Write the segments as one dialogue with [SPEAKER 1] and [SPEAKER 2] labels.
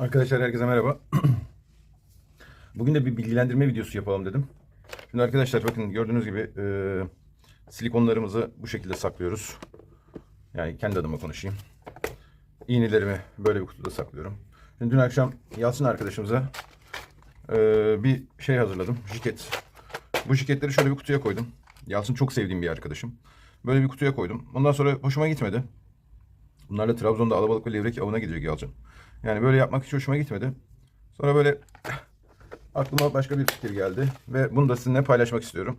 [SPEAKER 1] Arkadaşlar herkese merhaba. Bugün de bir bilgilendirme videosu yapalım dedim. Şimdi arkadaşlar bakın gördüğünüz gibi e, silikonlarımızı bu şekilde saklıyoruz. Yani kendi adıma konuşayım. İğnelerimi böyle bir kutuda saklıyorum. Şimdi dün akşam Yalçın arkadaşımıza e, bir şey hazırladım. Jiket. Bu jiketleri şöyle bir kutuya koydum. Yalçın çok sevdiğim bir arkadaşım. Böyle bir kutuya koydum. Ondan sonra hoşuma gitmedi. Bunlarla Trabzon'da alabalık ve levrek avına gidecek Yalçın. Yani böyle yapmak hiç hoşuma gitmedi. Sonra böyle aklıma başka bir fikir geldi ve bunu da sizinle paylaşmak istiyorum.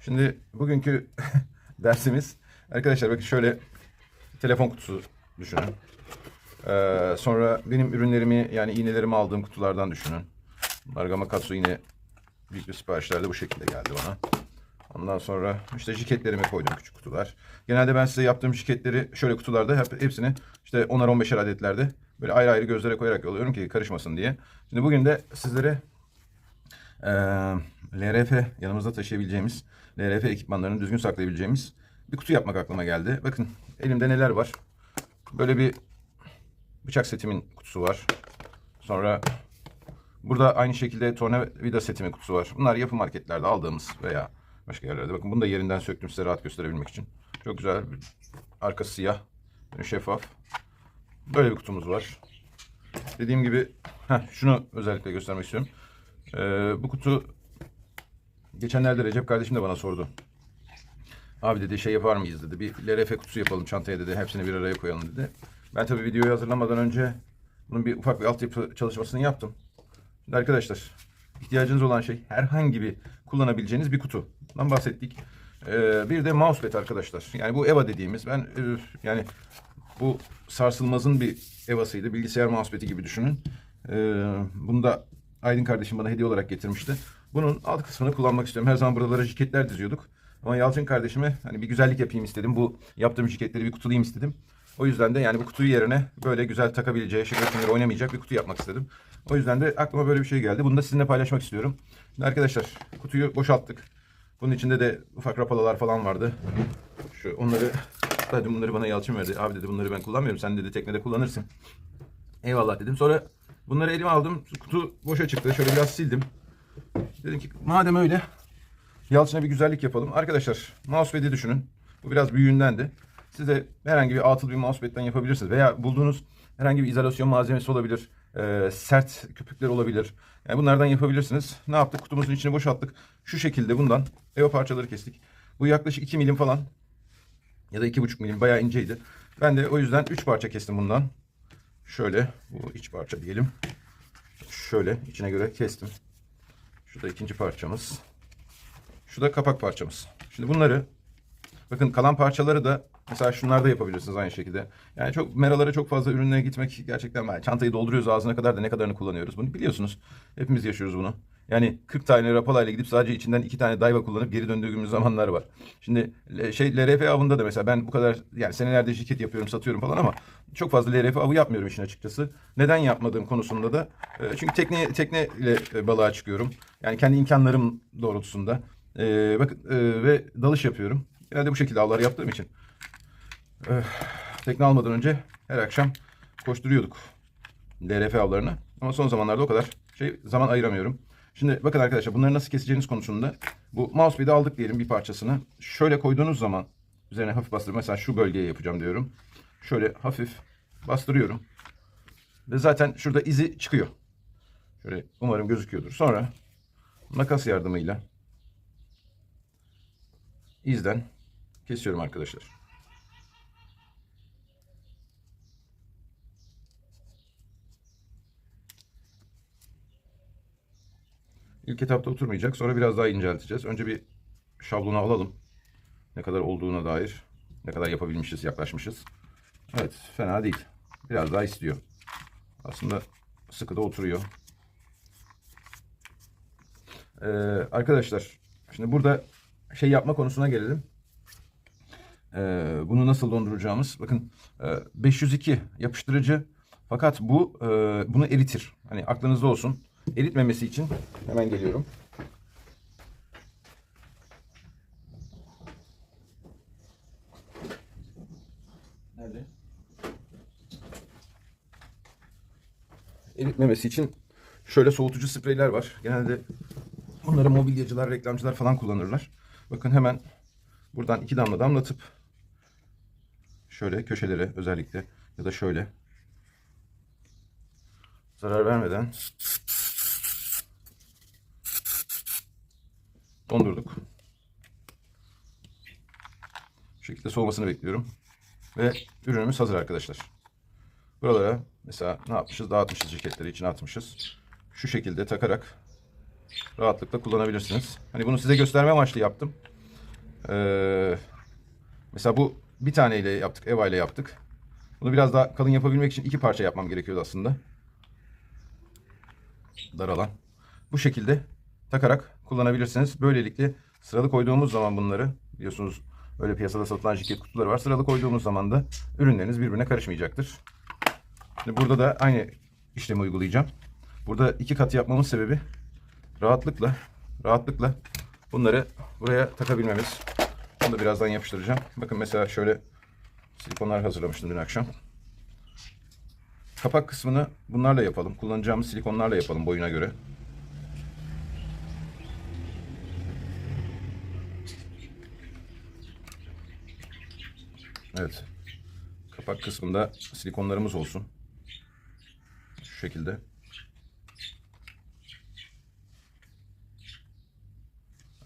[SPEAKER 1] Şimdi bugünkü dersimiz arkadaşlar bakın şöyle telefon kutusu düşünün. Ee, sonra benim ürünlerimi yani iğnelerimi aldığım kutulardan düşünün. Bunlar Gamakatsu yine büyük bir siparişlerde bu şekilde geldi bana. Ondan sonra işte jiketlerimi koydum küçük kutular. Genelde ben size yaptığım jiketleri şöyle kutularda hep hepsini işte 10'ar 15'er adetlerde böyle ayrı ayrı gözlere koyarak yolluyorum ki karışmasın diye. Şimdi bugün de sizlere eee LRF yanımızda taşıyabileceğimiz LRF ekipmanlarını düzgün saklayabileceğimiz bir kutu yapmak aklıma geldi. Bakın elimde neler var. Böyle bir bıçak setimin kutusu var. Sonra burada aynı şekilde tornavida setimin kutusu var. Bunlar yapı marketlerde aldığımız veya başka yerlerde. Bakın bunu da yerinden söktüm size rahat gösterebilmek için. Çok güzel. Arkası siyah. Şeffaf. Böyle bir kutumuz var. Dediğim gibi heh, şunu özellikle göstermek istiyorum. Ee, bu kutu geçenlerde Recep kardeşim de bana sordu. Abi dedi şey yapar mıyız dedi. Bir LRF kutusu yapalım çantaya dedi. Hepsini bir araya koyalım dedi. Ben tabii videoyu hazırlamadan önce bunun bir ufak bir altyapı çalışmasını yaptım. Şimdi arkadaşlar ihtiyacınız olan şey herhangi bir kullanabileceğiniz bir kutudan bahsettik. Ee, bir de mousepad arkadaşlar. Yani bu EVA dediğimiz ben e, yani bu sarsılmazın bir EVA'sıydı. Bilgisayar mousepad'i gibi düşünün. Ee, bunu da Aydın kardeşim bana hediye olarak getirmişti. Bunun alt kısmını kullanmak istiyorum. Her zaman buralara jiketler diziyorduk. Ama Yalçın kardeşime hani bir güzellik yapayım istedim. Bu yaptığım jiketleri bir kutulayayım istedim. O yüzden de yani bu kutuyu yerine böyle güzel takabileceği, şıkır oynamayacak bir kutu yapmak istedim. O yüzden de aklıma böyle bir şey geldi. Bunu da sizinle paylaşmak istiyorum. Şimdi arkadaşlar kutuyu boşalttık. Bunun içinde de ufak rapalalar falan vardı. Şu onları hadi bunları bana Yalçın verdi. Abi dedi bunları ben kullanmıyorum. Sen dedi teknede kullanırsın. Eyvallah dedim. Sonra bunları elime aldım. Kutu boşa çıktı. Şöyle biraz sildim. Dedim ki madem öyle Yalçın'a bir güzellik yapalım. Arkadaşlar mousepad'i düşünün. Bu biraz büyüğündendi. Siz de herhangi bir atıl bir mousepad'den yapabilirsiniz. Veya bulduğunuz herhangi bir izolasyon malzemesi olabilir. Ee, sert köpükler olabilir. Yani bunlardan yapabilirsiniz. Ne yaptık? Kutumuzun içini boşalttık. Şu şekilde bundan EVA parçaları kestik. Bu yaklaşık 2 milim falan. Ya da 2,5 milim bayağı inceydi. Ben de o yüzden 3 parça kestim bundan. Şöyle bu iç parça diyelim. Şöyle içine göre kestim. Şu da ikinci parçamız. Şu da kapak parçamız. Şimdi bunları bakın kalan parçaları da mesela şunlarda yapabilirsiniz aynı şekilde. Yani çok meralara çok fazla ürünlere gitmek gerçekten ben çantayı dolduruyoruz ağzına kadar da ne kadarını kullanıyoruz bunu biliyorsunuz. Hepimiz yaşıyoruz bunu. Yani 40 tane rapalayla gidip sadece içinden 2 tane dayva kullanıp geri döndüğümüz zamanlar var. Şimdi şey LRF avında da mesela ben bu kadar yani senelerde şirket yapıyorum satıyorum falan ama çok fazla LRF avı yapmıyorum işin açıkçası. Neden yapmadığım konusunda da e, çünkü tekne tekneyle e, balığa çıkıyorum. Yani kendi imkanlarım doğrultusunda. E, bakın e, ve dalış yapıyorum. Genelde bu şekilde avlar yaptığım için. E, tekne almadan önce her akşam koşturuyorduk. LRF avlarını. Ama son zamanlarda o kadar şey zaman ayıramıyorum. Şimdi bakın arkadaşlar bunları nasıl keseceğiniz konusunda bu mousepad'i aldık diyelim bir parçasını. Şöyle koyduğunuz zaman üzerine hafif bastırıp mesela şu bölgeye yapacağım diyorum. Şöyle hafif bastırıyorum. Ve zaten şurada izi çıkıyor. Şöyle umarım gözüküyordur. Sonra makas yardımıyla izden kesiyorum arkadaşlar. İlk etapta oturmayacak. Sonra biraz daha incelteceğiz. Önce bir şablonu alalım. Ne kadar olduğuna dair. Ne kadar yapabilmişiz, yaklaşmışız. Evet, fena değil. Biraz daha istiyor. Aslında sıkı da oturuyor. Ee, arkadaşlar, şimdi burada şey yapma konusuna gelelim. Ee, bunu nasıl donduracağımız. Bakın e, 502 yapıştırıcı. Fakat bu e, bunu eritir. Hani aklınızda olsun. Eritmemesi için hemen geliyorum. Nerede? eritmemesi için şöyle soğutucu spreyler var. Genelde bunları mobilyacılar, reklamcılar falan kullanırlar. Bakın hemen buradan iki damla damlatıp şöyle köşelere özellikle ya da şöyle zarar vermeden dondurduk. Bu şekilde soğumasını bekliyorum. Ve ürünümüz hazır arkadaşlar. Buralara mesela ne yapmışız? Dağıtmışız ceketleri içine atmışız. Şu şekilde takarak rahatlıkla kullanabilirsiniz. Hani bunu size gösterme amaçlı yaptım. Ee, mesela bu bir taneyle yaptık, Eva ile yaptık. Bunu biraz daha kalın yapabilmek için iki parça yapmam gerekiyordu aslında. Dar alan. Bu şekilde takarak kullanabilirsiniz. Böylelikle sıralı koyduğumuz zaman bunları biliyorsunuz öyle piyasada satılan jiket kutuları var. Sıralı koyduğumuz zaman da ürünleriniz birbirine karışmayacaktır. Şimdi burada da aynı işlemi uygulayacağım. Burada iki kat yapmamın sebebi rahatlıkla rahatlıkla bunları buraya takabilmemiz. Bunu da birazdan yapıştıracağım. Bakın mesela şöyle silikonlar hazırlamıştım dün akşam. Kapak kısmını bunlarla yapalım. Kullanacağımız silikonlarla yapalım boyuna göre. Evet. Kapak kısmında silikonlarımız olsun. Şu şekilde.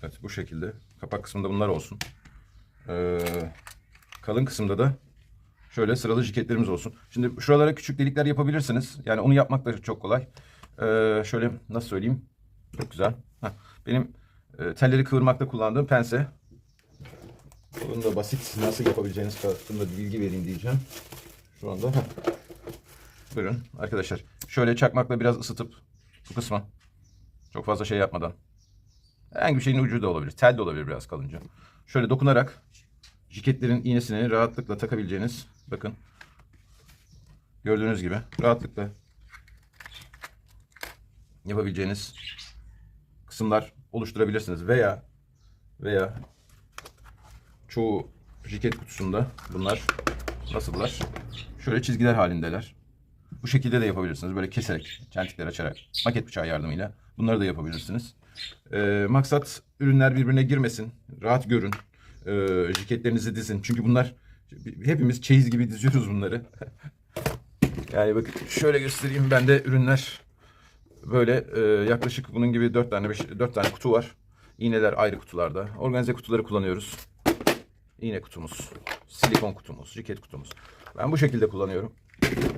[SPEAKER 1] Evet bu şekilde. Kapak kısmında bunlar olsun. Ee, kalın kısımda da şöyle sıralı jiketlerimiz olsun. Şimdi şuralara küçük delikler yapabilirsiniz. Yani onu yapmak da çok kolay. Ee, şöyle nasıl söyleyeyim? Çok güzel. Heh, benim e, telleri kıvırmakta kullandığım pense. Bunun da basit nasıl yapabileceğiniz hakkında bilgi vereyim diyeceğim. Şu anda. heh. Buyurun arkadaşlar. Şöyle çakmakla biraz ısıtıp bu kısma çok fazla şey yapmadan. Herhangi bir şeyin ucu da olabilir. Tel de olabilir biraz kalınca. Şöyle dokunarak jiketlerin iğnesini rahatlıkla takabileceğiniz bakın gördüğünüz gibi rahatlıkla yapabileceğiniz kısımlar oluşturabilirsiniz veya veya çoğu jiket kutusunda bunlar nasıllar? Şöyle çizgiler halindeler. Bu şekilde de yapabilirsiniz. Böyle keserek, çentikler açarak, maket bıçağı yardımıyla bunları da yapabilirsiniz. Ee, maksat ürünler birbirine girmesin. Rahat görün. Ee, jiketlerinizi dizin. Çünkü bunlar hepimiz çeyiz gibi diziyoruz bunları. yani bakın şöyle göstereyim. Bende ürünler böyle e, yaklaşık bunun gibi 4 tane 5 4 tane kutu var. İğneler ayrı kutularda. Organize kutuları kullanıyoruz. İğne kutumuz, silikon kutumuz, jiket kutumuz. Ben bu şekilde kullanıyorum.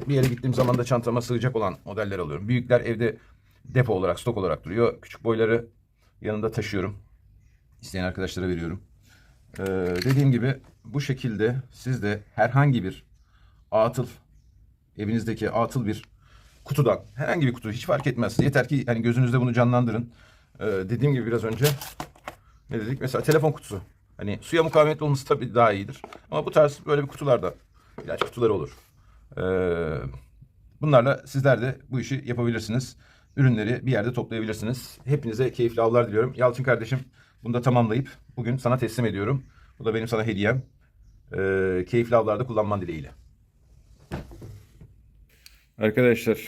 [SPEAKER 1] Bir yere gittiğim zaman da çantama sığacak olan modeller alıyorum. Büyükler evde depo olarak, stok olarak duruyor. Küçük boyları yanında taşıyorum. İsteyen arkadaşlara veriyorum. Ee, dediğim gibi bu şekilde siz de herhangi bir atıl, evinizdeki atıl bir kutudan, herhangi bir kutu hiç fark etmez. Yeter ki hani gözünüzde bunu canlandırın. Ee, dediğim gibi biraz önce ne dedik? Mesela telefon kutusu. Hani suya mukavemetli olması tabii daha iyidir. Ama bu tarz böyle bir kutularda ilaç kutuları olur. Ee, bunlarla sizler de bu işi yapabilirsiniz. Ürünleri bir yerde toplayabilirsiniz. Hepinize keyifli avlar diliyorum. Yalçın kardeşim bunu da tamamlayıp bugün sana teslim ediyorum. Bu da benim sana hediyem. Ee, keyifli avlarda kullanman dileğiyle. Arkadaşlar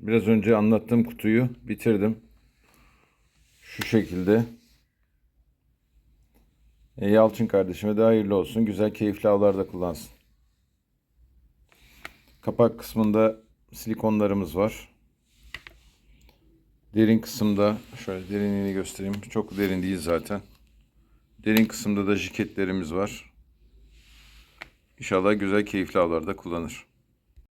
[SPEAKER 1] biraz önce anlattığım kutuyu bitirdim. Şu şekilde. E, Yalçın kardeşime de hayırlı olsun. Güzel keyifli avlarda kullansın. Kapak kısmında silikonlarımız var. Derin kısımda şöyle derinliğini göstereyim. Çok derin değil zaten. Derin kısımda da jiketlerimiz var. İnşallah güzel keyifli avlarda kullanır.